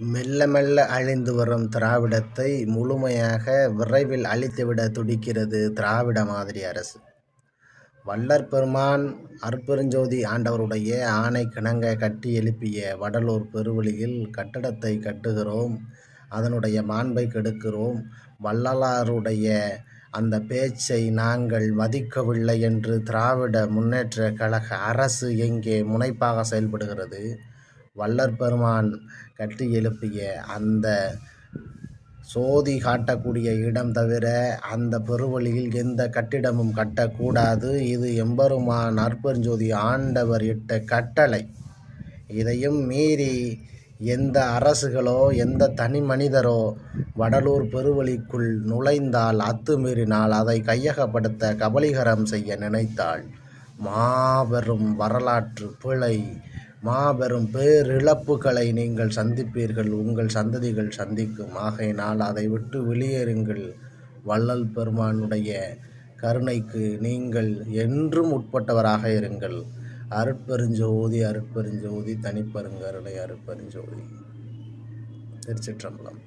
மெல்ல மெல்ல அழிந்து வரும் திராவிடத்தை முழுமையாக விரைவில் அழித்துவிட துடிக்கிறது திராவிட மாதிரி அரசு. வள்ளற் பெருமான் அற்பெருஞ்சோதி ஆண்டவருடைய ஆணை கிணங்க கட்டி எழுப்பிய வடலூர் பெருவெளியில் கட்டடத்தை கட்டுகிறோம் அதனுடைய மாண்பை கெடுக்கிறோம் வள்ளலாருடைய அந்த பேச்சை நாங்கள் மதிக்கவில்லை என்று திராவிட முன்னேற்ற கழக அரசு எங்கே முனைப்பாக செயல்படுகிறது? வள்ளற் பெருமான் கட்டி எழுப்பிய அந்த சோதி காட்டக்கூடிய இடம் தவிர அந்த பெருவழியில் எந்த கட்டிடமும் கட்டக்கூடாது. இது எம்பெருமான் அற்பெருஞ்சோதி ஆண்டவர் இட்ட கட்டளை. இதையும் மீறி எந்த அரசுகளோ எந்த தனி மனிதரோ வடலூர் பெருவழிக்குள் நுழைந்தால் அத்துமீறினால் அதை கையகப்படுத்த கபலீகரம் செய்ய நினைத்தாள். மாபெரும் வரலாற்று பிழை மாபெரும் பேரிழப்புகளை நீங்கள் சந்திப்பீர்கள் உங்கள் சந்ததிகள் சந்திக்கும். ஆகையினால் அதை விட்டு வெளியேறுங்கள். வள்ளல் பெருமானுடைய கருணைக்கு நீங்கள் என்றும் உட்பட்டவராக இருங்கள். அருட்பெருஞ்சோதி அருட்பெருஞ்சோதி தனிப்பெருங்கருணை அருட்பெருஞ்சோதி. திருச்சிற்றம்பலம்.